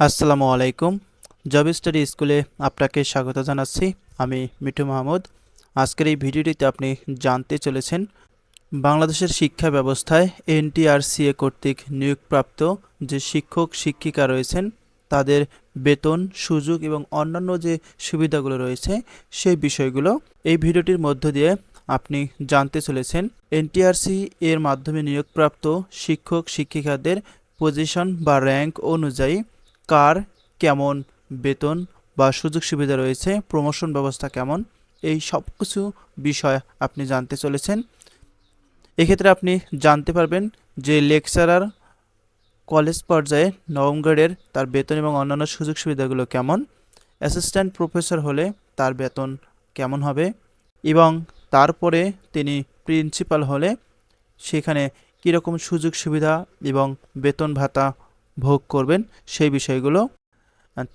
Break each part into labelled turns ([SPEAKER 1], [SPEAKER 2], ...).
[SPEAKER 1] আসসালামু আলাইকুম। Job study স্কুলে আপনাকে স্বাগত জানাচ্ছি। আমি মিঠু মাহমুদ। আজকের এই ভিডিওটিতে আপনি জানতে চলেছেন বাংলাদেশের শিক্ষা ব্যবস্থায় এনটিআরসিএ কর্তৃক নিয়োগপ্রাপ্ত যে শিক্ষক, শিক্ষিকা রয়েছেন, তাদের বেতন, সুযোগ এবং অন্যান্য যে সুবিধাগুলো রয়েছে সেই বিষয়গুলো এই ভিডিওটির মধ্য দিয়ে আপনি জানতে চলেছেন। এনটিআরসি এর মাধ্যমে নিয়োগপ্রাপ্ত শিক্ষক, শিক্ষিকাদের পজিশন বা র্যাঙ্ক অনুযায়ী কার কেমন বেতন বা সুযোগ সুবিধা রয়েছে প্রমোশন ব্যবস্থা কেমন, এই সব কিছু বিষয় আপনি জানতে চলেছেন। এক্ষেত্রে আপনি জানতে পারবেন যে লেকচারার কলেজ পর্যায়ে নবম গ্রেডের তার বেতন এবং অন্যান্য সুযোগ সুবিধাগুলো কেমন, অ্যাসিস্ট্যান্ট প্রফেসর হলে তার বেতন কেমন হবে এবং তারপরে তিনি প্রিন্সিপাল হলে সেখানে কীরকম সুযোগ সুবিধা এবং বেতন ভাতা ভোগ করবেন সেই বিষয়গুলো।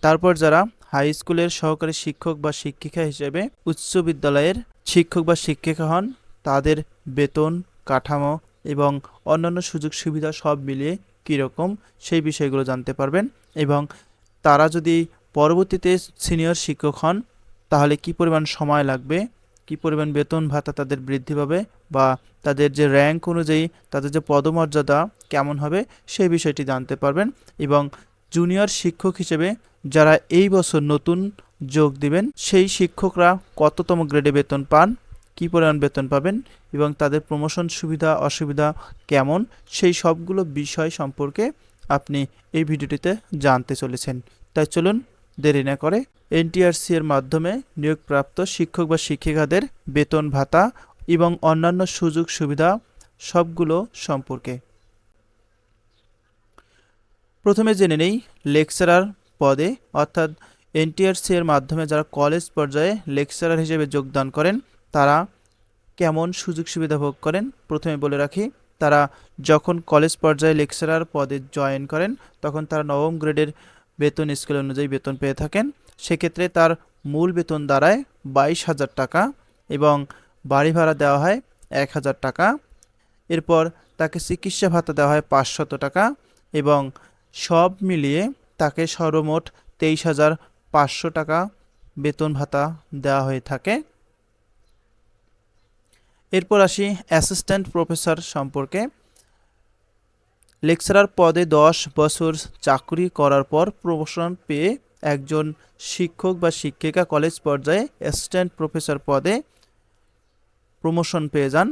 [SPEAKER 1] তারপর যারা হাই স্কুলের সহকারী শিক্ষক বা শিক্ষিকা হিসেবে উচ্চ বিদ্যালয়ের শিক্ষক বা শিক্ষিকা হন, তাদের বেতন, কাঠামো এবং অন্যান্য সুযোগ সুবিধা সব মিলিয়ে কীরকম সেই বিষয়গুলো জানতে পারবেন এবং তারা যদি পরবর্তীতে সিনিয়র শিক্ষক হন, তাহলে কি পরিমাণ সময় লাগবে কি পরিমাণ বেতন ভাতা তাদের বৃদ্ধি পাবে বা তাদের যে র্যাঙ্ক অনুযায়ী তাদের যে পদমর্যাদা কেমন হবে সেই বিষয়টি জানতে পারবেন এবং জুনিয়র শিক্ষক হিসেবে যারা এই বছর নতুন যোগ দিবেন, সেই শিক্ষকরা কততম গ্রেডে বেতন পান, কী পরিমাণ বেতন পাবেন এবং তাদের প্রমোশন সুবিধা, অসুবিধা কেমন, সেই সবগুলো বিষয় সম্পর্কে আপনি এই ভিডিওটিতে জানতে চলেছেন। তাই চলুন দেরি না করে এনটিআরসি এর মাধ্যমে নিয়োগপ্রাপ্ত শিক্ষক বা শিক্ষিকাদের বেতন ভাতা এবং অন্যান্য সুযোগ সুবিধা সবগুলো সম্পর্কে। প্রথমে জেনে নেই লেকচারার পদে, অর্থাৎ এনটিআরসি এর মাধ্যমে যারা কলেজ পর্যায়ে লেকচারার হিসেবে যোগদান করেন, তারা কেমন সুযোগ সুবিধা ভোগ করেন? প্রথমে বলে রাখি, তারা যখন কলেজ পর্যায়ে লেকচারার পদে জয়েন করেন, তখন তারা নবম গ্রেডের বেতন স্কেল অনুযায়ী বেতন পেয়ে থাকেন। সেক্ষেত্রে তার মূল বেতন দাঁড়ায় বাইশ হাজার টাকা এবং বাড়ি ভাড়া দেওয়া হয় এক হাজার টাকা। এরপর তাকে চিকিৎসা ভাতা দেওয়া হয় পাঁচশত টাকা এবং সব মিলিয়ে তাকে সর্বমোট তেইশ হাজার পাঁচশো টাকা বেতন ভাতা দেওয়া হয়ে থাকে। এরপর আসি অ্যাসিস্ট্যান্ট প্রফেসর সম্পর্কে। লেকচারার পদে দশ বছর চাকরি করার পর প্রমোশন পেয়ে একজন শিক্ষক বা শিক্ষিকা কলেজ পর্যায়ে অ্যাসিস্ট্যান্ট প্রফেসর পদে প্রমোশন পেয়ে যান।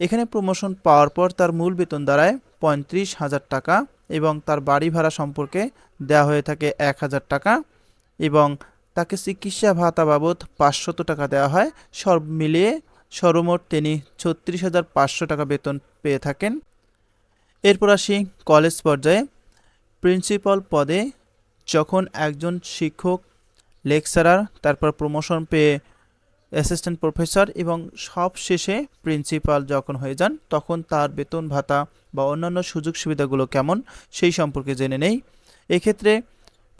[SPEAKER 1] এখানে প্রমোশন পাওয়ার পর তার মূল বেতন দাঁড়ায় পঁয়ত্রিশ হাজার টাকা এবং তার বাড়ি ভাড়া সম্পর্কে দেওয়া হয়ে থাকে এক হাজার টাকা এবং তাকে চিকিৎসা ভাতা বাবদ পাঁচশত টাকা দেওয়া হয়। সব মিলিয়ে সর্বমোট তিনি ছত্রিশ হাজার পাঁচশো টাকা বেতন পেয়ে থাকেন। এরপর আসি কলেজ পর্যায়ে। প্রিন্সিপাল পদে যখন একজন শিক্ষক, লেকচারার, তারপর প্রমোশন পেয়ে অ্যাসিস্ট্যান্ট প্রফেসর এবং সব শেষে প্রিন্সিপাল যখন হয়ে যান, তখন তার বেতন ভাতা বা অন্যান্য সুযোগ সুবিধাগুলো কেমন সেই সম্পর্কে জেনে নেই। এক্ষেত্রে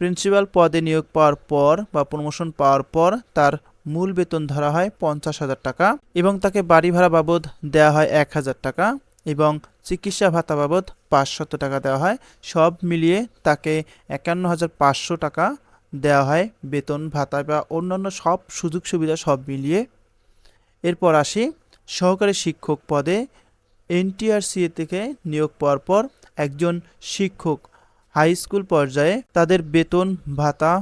[SPEAKER 1] প্রিন্সিপাল পদে নিয়োগ পাওয়ার পর বা প্রমোশন পাওয়ার পর তার মূল বেতন ধরা হয় পঞ্চাশ হাজার টাকা এবং তাকে বাড়ি ভাড়া বাবদ দেওয়া হয় এক হাজার টাকা। এবং চিকিৎসা ভাতা বাবদ পাঁচশত টাকা দেওয়া হয়। সব মিলিয়ে তাকে একান্ন হাজার পাঁচশো টাকা দেওয়া হয় বেতন, ভাতা বা অন্যান্য সব সুযোগ সুবিধা সব মিলিয়ে। এরপর আসি সহকারী শিক্ষক পদে। এনটিআরসিএ থেকে নিয়োগ পাওয়ার পর একজন শিক্ষক হাই স্কুল পর্যায়ে তাদের বেতন, ভাতা,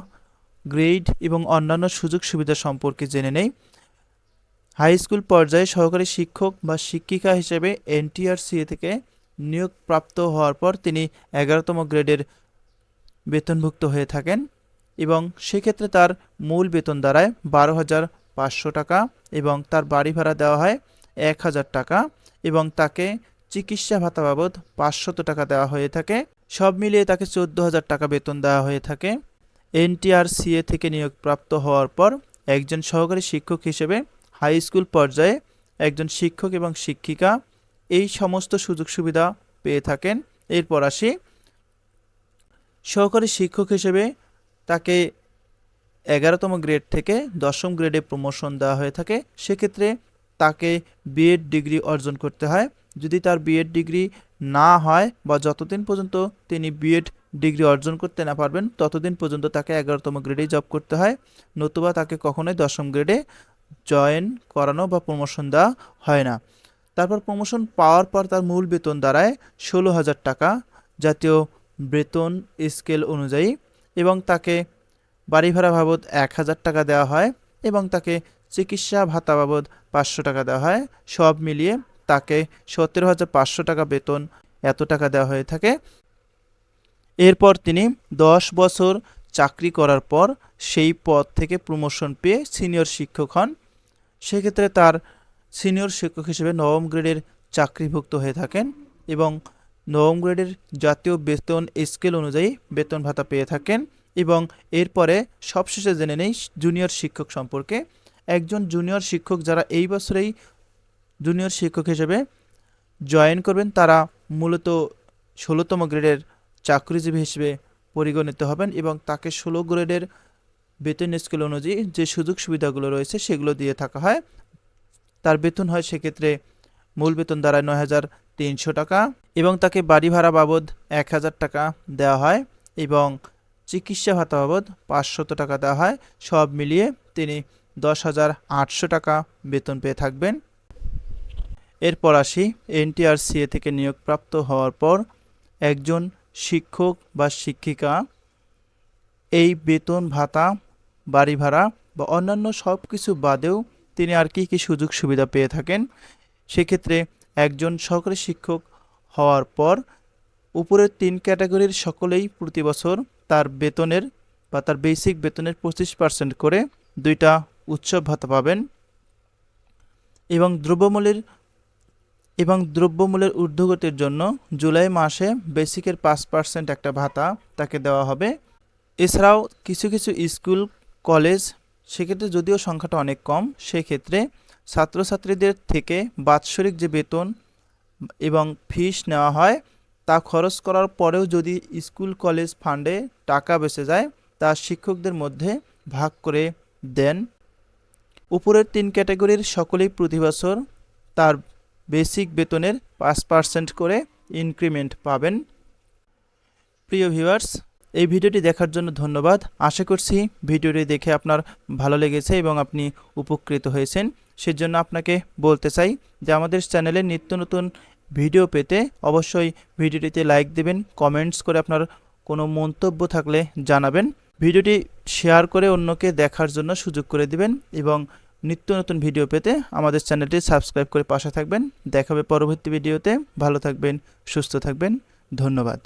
[SPEAKER 1] গ্রেড এবং অন্যান্য সুযোগ সুবিধা সম্পর্কে জেনে নেই। হাই স্কুল পর্যায়ে সহকারী শিক্ষক বা শিক্ষিকা হিসেবে এনটিআরসিএ থেকে নিয়োগপ্রাপ্ত হওয়ার পর তিনি এগারোতম গ্রেডের বেতনভুক্ত হয়ে থাকেন এবং সেক্ষেত্রে তার মূল বেতন দাঁড়ায় বারো হাজার পাঁচশো টাকা এবং তার বাড়ি ভাড়া দেওয়া হয় এক হাজার টাকা এবং তাকে চিকিৎসা ভাতা বাবদ পাঁচশত টাকা দেওয়া হয়ে থাকে। সব মিলিয়ে তাকে চোদ্দ হাজার টাকা বেতন দেওয়া হয়ে থাকে। এনটিআরসিএ থেকে নিয়োগপ্রাপ্ত হওয়ার পর একজন সহকারী শিক্ষক হিসেবে হাই স্কুল পর্যায়ে একজন শিক্ষক এবং শিক্ষিকা এই সমস্ত সুযোগ সুবিধা পেয়ে থাকেন। এরপর আসি। সহকারী শিক্ষক হিসেবে তাকে এগারোতম গ্রেড থেকে দশম গ্রেডে প্রমোশন দেওয়া হয়ে থাকে। সেক্ষেত্রে তাকে বিএড ডিগ্রি অর্জন করতে হয়। যদি তার বিএড ডিগ্রি না হয় বা যতদিন পর্যন্ত তিনি বিএড ডিগ্রি অর্জন করতে না পারবেন, ততদিন পর্যন্ত তাকে এগারোতম গ্রেডেই জব করতে হয়। নতুবা তাকে কখনোই দশম গ্রেডে জয়েন করানো বা প্রমোশন দেওয়া হয় না। তারপর প্রমোশন পাওয়ার পর তার মূল বেতন দাঁড়ায় ষোলো হাজার টাকা জাতীয় বেতন স্কেল অনুযায়ী এবং তাকে বাড়ি ভাড়া বাবদ এক হাজার টাকা দেওয়া হয় এবং তাকে চিকিৎসা ভাতা বাবদ পাঁচশো টাকা দেওয়া হয়। সব মিলিয়ে তাকে সতেরো হাজার পাঁচশো টাকা বেতন এত টাকা দেওয়া হয়ে থাকে। এরপর তিনি দশ বছর চাকরি করার পর সেই পদ থেকে প্রমোশন পেয়ে সিনিয়র শিক্ষক হন। সেক্ষেত্রে তার সিনিয়র শিক্ষক হিসেবে নবম গ্রেডের চাকরিভুক্ত হয়ে থাকেন এবং নবম গ্রেডের জাতীয় বেতন স্কেল অনুযায়ী বেতন ভাতা পেয়ে থাকেন এবং এরপরে সবশেষে জেনে নেই জুনিয়র শিক্ষক সম্পর্কে। একজন জুনিয়র শিক্ষক যারা এই বছরেই জুনিয়র শিক্ষক হিসেবে জয়েন করবেন, তারা মূলত ষোলোতম গ্রেডের চাকরিজীবী হিসেবে পরিগণিত হবেন এবং তাকে ষোলো গ্রেডের বেতন স্কেল অনুযায়ী যে সুযোগ সুবিধাগুলো রয়েছে সেগুলো দিয়ে থাকা হয়। তার বেতন হয় সেক্ষেত্রে মূল বেতন দাঁড়ায় নয় হাজার তিনশো টাকা এবং তাকে বাড়ি ভাড়া বাবদ এক হাজার টাকা দেওয়া হয় এবং চিকিৎসা ভাতা বাবদ পাঁচশত টাকা দেওয়া হয়। সব মিলিয়ে তিনি দশ হাজার আটশো টাকা বেতন পেয়ে থাকবেন। এরপর আসি এনটিআরসিএ থেকে নিয়োগপ্রাপ্ত হওয়ার পর একজন শিক্ষক বা শিক্ষিকা, এই বেতন ভাতা, বাড়ি ভাড়া বা অন্যান্য সব কিছু বাদেও তিনি আর কি কী সুযোগ সুবিধা পেয়ে থাকেন? সেক্ষেত্রে একজন সহকারী শিক্ষক হওয়ার পর উপরের তিন ক্যাটাগরির সকলেই প্রতি বছর তার বেতনের বা তার বেসিক বেতনের পঁচিশ পার্সেন্ট করে দুইটা উৎসব ভাতা পাবেন এবং দ্রব্যমূল্যের এবং দ্রব্যমূল্যের ঊর্ধ্বগতির জন্য জুলাই মাসে বেসিকের পাঁচ পার্সেন্ট একটা ভাতা তাকে দেওয়া হবে। এছাড়াও কিছু কিছু স্কুল, কলেজ সেক্ষেত্রে যদিও সংখ্যাটা অনেক কম, সেক্ষেত্রে ছাত্রছাত্রীদের থেকে বাৎসরিক যে বেতন এবং ফিস নেওয়া হয়, তা খরচ করার পরেও যদি স্কুল, কলেজ ফান্ডে টাকা বেঁচে যায়, তা শিক্ষকদের মধ্যে ভাগ করে দেন। উপরের তিন ক্যাটাগরির সকলেই প্রতি বছর তার বেসিক বেতনের পাঁচ পার্সেন্ট করে ইনক্রিমেন্ট পাবেন। প্রিয় ভিউয়ার্স, এই ভিডিওটি দেখার জন্য ধন্যবাদ। আশা করছি ভিডিওটি দেখে আপনার ভালো লেগেছে এবং আপনি উপকৃত হয়েছেন। সেজন্য আপনাকে বলতে চাই যে আমাদের চ্যানেলে নিত্য নতুন ভিডিও পেতে অবশ্যই ভিডিওটিতে লাইক দেবেন, কমেন্টস করে আপনার কোনো মন্তব্য থাকলে জানাবেন। ভিডিওটি শেয়ার করে অন্যকে দেখার জন্য সুযোগ করে দিবেন এবং নিত্য নতুন ভিডিও পেতে আমাদের চ্যানেলটি সাবস্ক্রাইব করে পাশে থাকবেন। দেখাবে পরবর্তী ভিডিওতে। ভালো থাকবেন, সুস্থ থাকবেন। ধন্যবাদ।